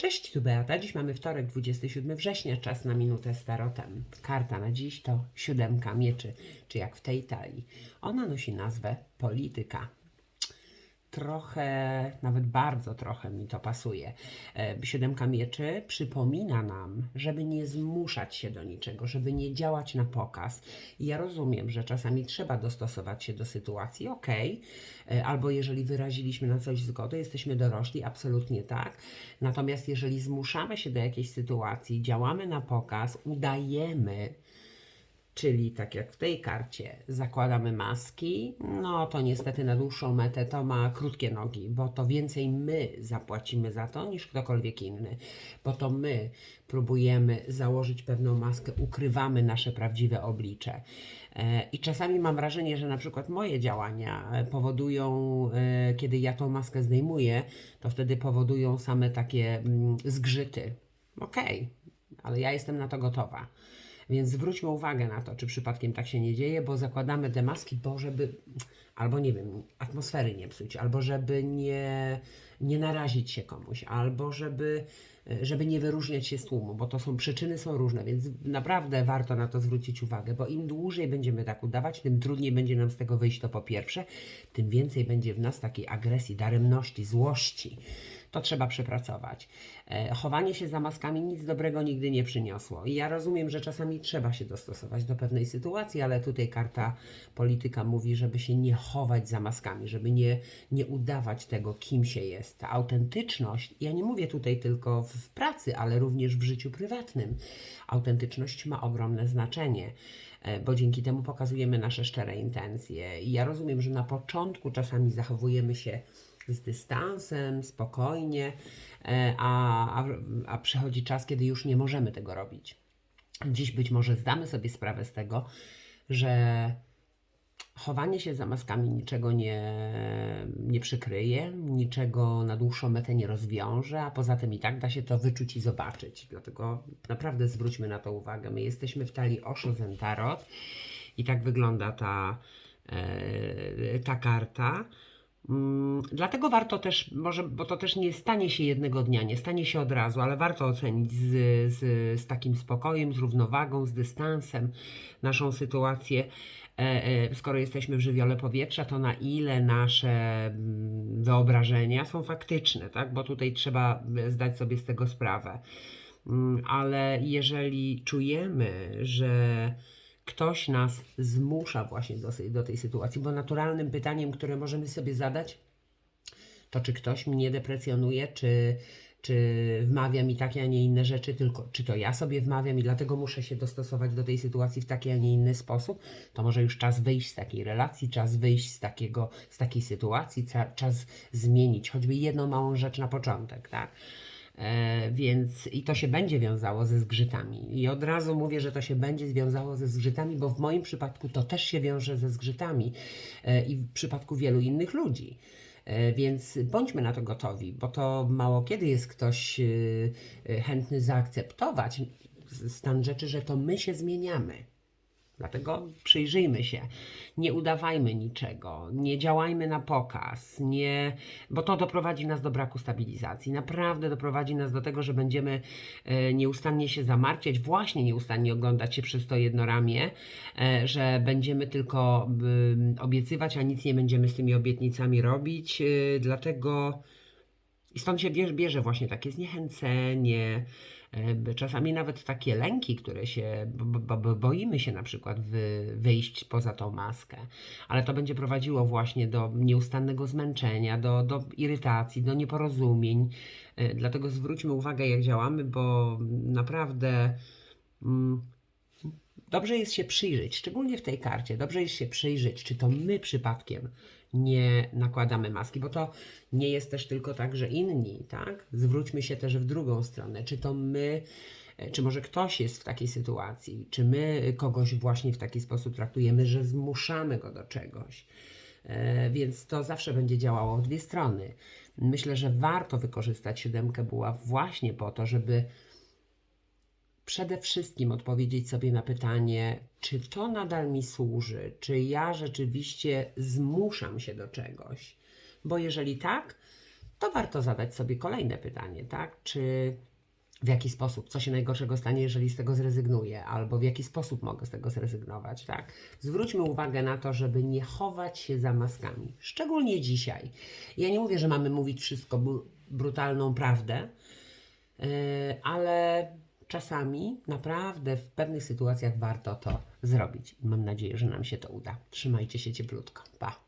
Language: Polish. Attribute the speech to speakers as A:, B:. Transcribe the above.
A: Cześć, tu Beata. Dziś mamy wtorek, 27 września, czas na minutę z tarotem. Karta na dziś to siódemka mieczy, czy jak w tej talii. Ona nosi nazwę polityka. Trochę, nawet bardzo trochę mi to pasuje. E, Siódemka mieczy przypomina nam, żeby nie zmuszać się do niczego, żeby nie działać na pokaz. I ja rozumiem, że czasami trzeba dostosować się do sytuacji, okej, E, albo jeżeli wyraziliśmy na coś zgodę, jesteśmy dorośli, absolutnie tak. Natomiast jeżeli zmuszamy się do jakiejś sytuacji, działamy na pokaz, udajemy, Czyli tak jak w tej karcie zakładamy maski, no to niestety na dłuższą metę to ma krótkie nogi, bo to więcej my zapłacimy za to niż ktokolwiek inny, bo to my próbujemy założyć pewną maskę, ukrywamy nasze prawdziwe oblicze. E, I czasami mam wrażenie, że na przykład moje działania e, powodują, e, kiedy ja tą maskę zdejmuję, to wtedy powodują same takie mm, zgrzyty. Okej, ale ja jestem na to gotowa. Więc zwróćmy uwagę na to, czy przypadkiem tak się nie dzieje, bo zakładamy te maski, bo żeby, albo nie wiem, atmosfery nie psuć, albo żeby nie, nie narazić się komuś, albo żeby, żeby nie wyróżniać się z tłumu, bo to są przyczyny są różne, więc naprawdę warto na to zwrócić uwagę, bo im dłużej będziemy tak udawać, tym trudniej będzie nam z tego wyjść, to po pierwsze, tym więcej będzie w nas takiej agresji, daremności, złości. To trzeba przepracować. E, chowanie się za maskami nic dobrego nigdy nie przyniosło. I ja rozumiem, że czasami trzeba się dostosować do pewnej sytuacji, ale tutaj karta polityka mówi, żeby się nie chować za maskami, żeby nie, nie udawać tego, kim się jest. Ta autentyczność, ja nie mówię tutaj tylko w pracy, ale również w życiu prywatnym. Autentyczność ma ogromne znaczenie e, bo dzięki temu pokazujemy nasze szczere intencje. I ja rozumiem, że na początku czasami zachowujemy się z dystansem, spokojnie, e, a, a, a przychodzi czas, kiedy już nie możemy tego robić. Dziś być może zdamy sobie sprawę z tego, że chowanie się za maskami niczego nie, nie przykryje, niczego na dłuższą metę nie rozwiąże, a poza tym i tak da się to wyczuć i zobaczyć. Dlatego naprawdę zwróćmy na to uwagę. My jesteśmy w talii Osho Zen Tarot i tak wygląda ta, e, ta karta. Mm, Dlatego warto też, może, bo to też nie stanie się jednego dnia, nie stanie się od razu, ale warto ocenić z, z, z takim spokojem, z równowagą, z dystansem naszą sytuację. E, e, Skoro jesteśmy w żywiole powietrza, to na ile nasze mm, wyobrażenia są faktyczne, tak? Bo tutaj trzeba zdać sobie z tego sprawę. Mm, Ale jeżeli czujemy, że ktoś nas zmusza właśnie do, do tej sytuacji, bo naturalnym pytaniem, które możemy sobie zadać, to czy ktoś mnie deprecjonuje, czy, czy wmawia mi takie, a nie inne rzeczy, tylko czy to ja sobie wmawiam i dlatego muszę się dostosować do tej sytuacji w taki, a nie inny sposób, to może już czas wyjść z takiej relacji, czas wyjść z, takiego, z takiej sytuacji, czas zmienić choćby jedną małą rzecz na początek, tak? E, więc i to się będzie wiązało ze zgrzytami. I od razu mówię, że to się będzie związało ze zgrzytami, bo w moim przypadku to też się wiąże ze zgrzytami e, i w przypadku wielu innych ludzi. E, Więc bądźmy na to gotowi, bo to mało kiedy jest ktoś chętny zaakceptować stan rzeczy, że to my się zmieniamy. Dlatego przyjrzyjmy się, nie udawajmy niczego, nie działajmy na pokaz, nie, bo to doprowadzi nas do braku stabilizacji. Naprawdę doprowadzi nas do tego, że będziemy e, nieustannie się zamartwiać, właśnie nieustannie oglądać się przez to jednoramię, e, że będziemy tylko obiecywać, a nic nie będziemy z tymi obietnicami robić. E, dlatego i stąd się bierze, bierze właśnie takie zniechęcenie, czasami nawet takie lęki, które się, bo, bo, bo boimy się na przykład wy, wyjść poza tą maskę, ale to będzie prowadziło właśnie do nieustannego zmęczenia, do, do irytacji, do nieporozumień. E, Dlatego zwróćmy uwagę, jak działamy, bo naprawdę. Mm, Dobrze jest się przyjrzeć, szczególnie w tej karcie, dobrze jest się przyjrzeć, czy to my przypadkiem nie nakładamy maski, bo to nie jest też tylko tak, że inni, tak? Zwróćmy się też w drugą stronę, czy to my, e, czy może ktoś jest w takiej sytuacji, czy my kogoś właśnie w taki sposób traktujemy, że zmuszamy go do czegoś. E, Więc to zawsze będzie działało w dwie strony. Myślę, że warto wykorzystać siódemkę buław właśnie po to, żeby przede wszystkim odpowiedzieć sobie na pytanie, czy to nadal mi służy, czy ja rzeczywiście zmuszam się do czegoś. Bo jeżeli tak, to warto zadać sobie kolejne pytanie, tak? Czy w jaki sposób, co się najgorszego stanie, jeżeli z tego zrezygnuję, albo w jaki sposób mogę z tego zrezygnować, tak? Zwróćmy uwagę na to, żeby nie chować się za maskami, szczególnie dzisiaj. Ja nie mówię, że mamy mówić wszystko bru- brutalną prawdę, yy, ale czasami naprawdę w pewnych sytuacjach warto to zrobić. Mam nadzieję, że nam się to uda. Trzymajcie się cieplutko. Pa!